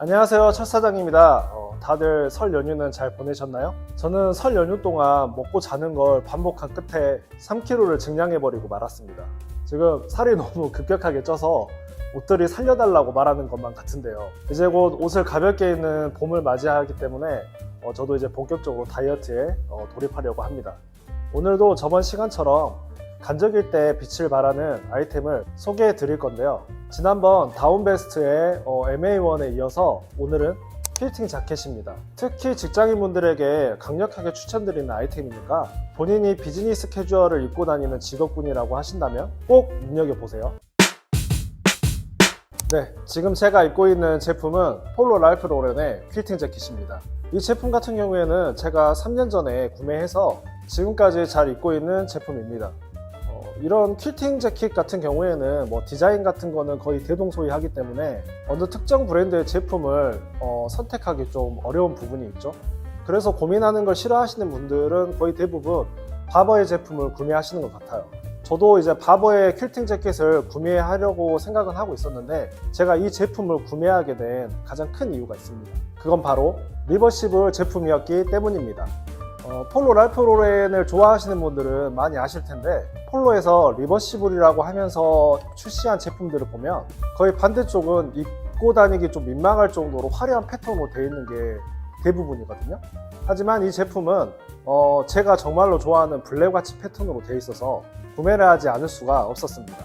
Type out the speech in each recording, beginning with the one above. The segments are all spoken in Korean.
안녕하세요. 첫 사장입니다. 어, 다들 설 연휴는 잘 보내셨나요? 저는 설 연휴 동안 먹고 자는 걸 반복한 끝에 3kg를 증량해버리고 말았습니다. 지금 살이 너무 급격하게 쪄서 옷들이 살려달라고 말하는 것만 같은데요. 이제 곧 옷을 가볍게 입는 봄을 맞이하기 때문에 어, 저도 이제 본격적으로 다이어트에 어, 돌입하려고 합니다. 오늘도 저번 시간처럼 간적일 때 빛을 발하는 아이템을 소개해 드릴 건데요. 지난번 다운베스트의 어, MA1에 이어서 오늘은 필팅 자켓입니다. 특히 직장인분들에게 강력하게 추천드리는 아이템이니까 본인이 비즈니스 캐주얼을 입고 다니는 직업군이라고 하신다면 꼭 눈여겨보세요. 네, 지금 제가 입고 있는 제품은 폴로 랄프 로렌의 퀼팅 재킷입니다. 이 제품 같은 경우에는 제가 3년 전에 구매해서 지금까지 잘 입고 있는 제품입니다. 어, 이런 퀼팅 재킷 같은 경우에는 뭐 디자인 같은 거는 거의 대동소이하기 때문에 어느 특정 브랜드의 제품을 어, 선택하기 좀 어려운 부분이 있죠. 그래서 고민하는 걸 싫어하시는 분들은 거의 대부분 바버의 제품을 구매하시는 것 같아요. 저도 이제 바버의 퀼팅 재킷을 구매하려고 생각은 하고 있었는데 제가 이 제품을 구매하게 된 가장 큰 이유가 있습니다. 그건 바로 리버시블 제품이었기 때문입니다. 어, 폴로 랄프 로렌을 좋아하시는 분들은 많이 아실 텐데 폴로에서 리버시블이라고 하면서 출시한 제품들을 보면 거의 반대쪽은 입고 다니기 좀 민망할 정도로 화려한 패턴으로 되어 있는 게 대부분이거든요. 하지만 이 제품은 어, 제가 정말로 좋아하는 블랙와치 패턴으로 되어 있어서 구매를 하지 않을 수가 없었습니다.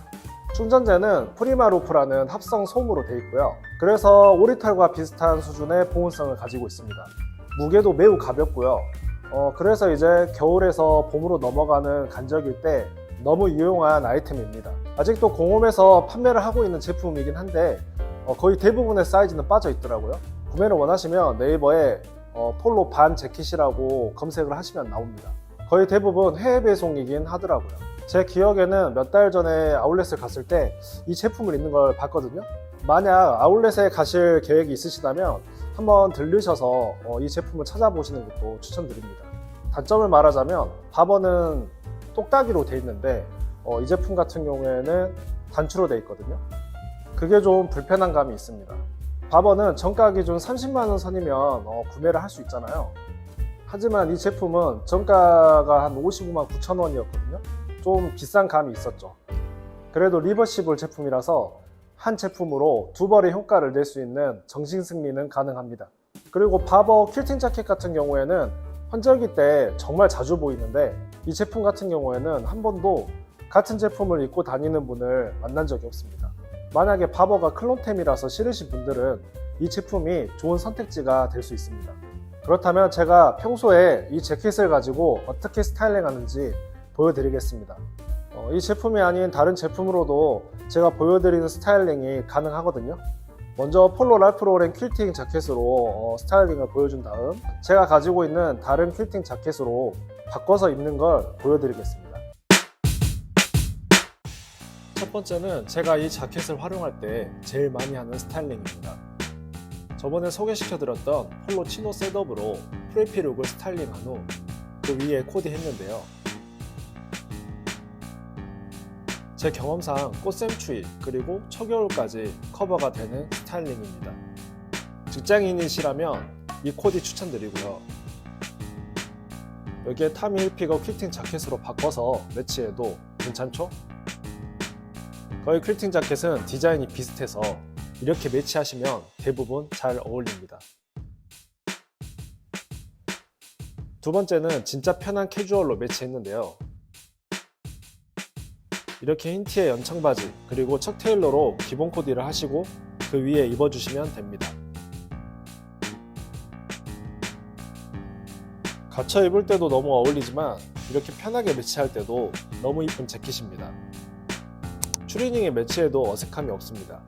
충전재는 프리마루프라는 합성 솜으로 되어 있고요. 그래서 오리털과 비슷한 수준의 보온성을 가지고 있습니다. 무게도 매우 가볍고요. 어, 그래서 이제 겨울에서 봄으로 넘어가는 간적일 때 너무 유용한 아이템입니다. 아직도 공홈에서 판매를 하고 있는 제품이긴 한데 어, 거의 대부분의 사이즈는 빠져 있더라고요. 구매를 원하시면 네이버에 어, 폴로 반 재킷이라고 검색을 하시면 나옵니다. 거의 대부분 해외 배송이긴 하더라고요. 제 기억에는 몇 달 전에 아울렛을 갔을 때 이 제품을 입는 걸 봤거든요. 만약 아울렛에 가실 계획이 있으시다면 한번 들르셔서 어, 이 제품을 찾아보시는 것도 추천드립니다. 단점을 말하자면 바버는 똑딱이로 돼 있는데 어, 이 제품 같은 경우에는 단추로 돼 있거든요. 그게 좀 불편한 감이 있습니다. 바버는 정가 기준 30만 원 선이면 어, 구매를 할 수 있잖아요. 하지만 이 제품은 정가가 한 55만 9천 원이었거든요. 좀 비싼 감이 있었죠. 그래도 리버시블 제품이라서 한 제품으로 두 벌의 효과를 낼 수 있는 정신 승리는 가능합니다. 그리고 바버 퀼팅 자켓 같은 경우에는 환절기 때 정말 자주 보이는데 이 제품 같은 경우에는 한 번도 같은 제품을 입고 다니는 분을 만난 적이 없습니다. 만약에 바버가 클론템이라서 싫으신 분들은 이 제품이 좋은 선택지가 될 수 있습니다. 그렇다면 제가 평소에 이 재킷을 가지고 어떻게 스타일링 하는지 보여드리겠습니다. 어, 이 제품이 아닌 다른 제품으로도 제가 보여드리는 스타일링이 가능하거든요. 먼저 폴로 랄프 로렌 퀼팅 자켓으로 어, 스타일링을 보여준 다음 제가 가지고 있는 다른 퀼팅 자켓으로 바꿔서 입는 걸 보여드리겠습니다. 첫 번째는 제가 이 자켓을 활용할 때 제일 많이 하는 스타일링입니다. 저번에 소개시켜드렸던 폴로 치노 셋업으로 프레피 룩을 스타일링한 후 그 위에 코디했는데요. 제 경험상 꽃샘추위 그리고 초겨울까지 커버가 되는 스타일링입니다. 직장인이시라면 이 코디 추천드리고요. 여기에 타미 힐피거 퀼팅 자켓으로 바꿔서 매치해도 괜찮죠? 거의 퀼팅 자켓은 디자인이 비슷해서 이렇게 매치하시면 대부분 잘 어울립니다. 두 번째는 진짜 편한 캐주얼로 매치했는데요. 이렇게 흰 티에 연청 바지 그리고 척 테일러로 기본 코디를 하시고 그 위에 입어주시면 됩니다. 갇혀 입을 때도 너무 어울리지만 이렇게 편하게 매치할 때도 너무 이쁜 재킷입니다. 추리닝에 매치해도 어색함이 없습니다.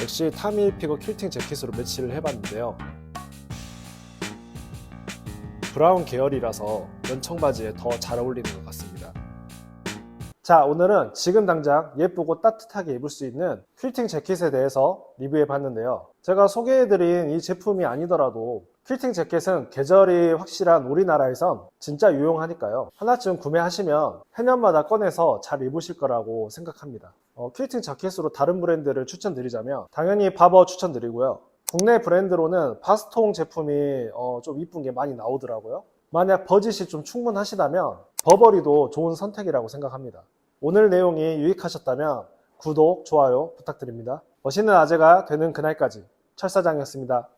역시 타미 피거 퀼팅 재킷으로 매치를 해봤는데요. 브라운 계열이라서 연청 바지에 더 잘 어울리는 것 같습니다. 자, 오늘은 지금 당장 예쁘고 따뜻하게 입을 수 있는 퀼팅 재킷에 대해서 리뷰해 봤는데요. 제가 소개해드린 이 제품이 아니더라도 퀼팅 재킷은 계절이 확실한 우리나라에선 진짜 유용하니까요. 하나쯤 구매하시면 해년마다 꺼내서 잘 입으실 거라고 생각합니다. 어, 퀼팅 자켓으로 다른 브랜드를 추천드리자면 당연히 바버 추천드리고요. 국내 브랜드로는 바스통 제품이 어, 좀 이쁜 게 많이 나오더라고요. 만약 버짓이 좀 충분하시다면 버버리도 좋은 선택이라고 생각합니다. 오늘 내용이 유익하셨다면 구독, 좋아요 부탁드립니다. 멋있는 아재가 되는 그날까지 철사장이었습니다.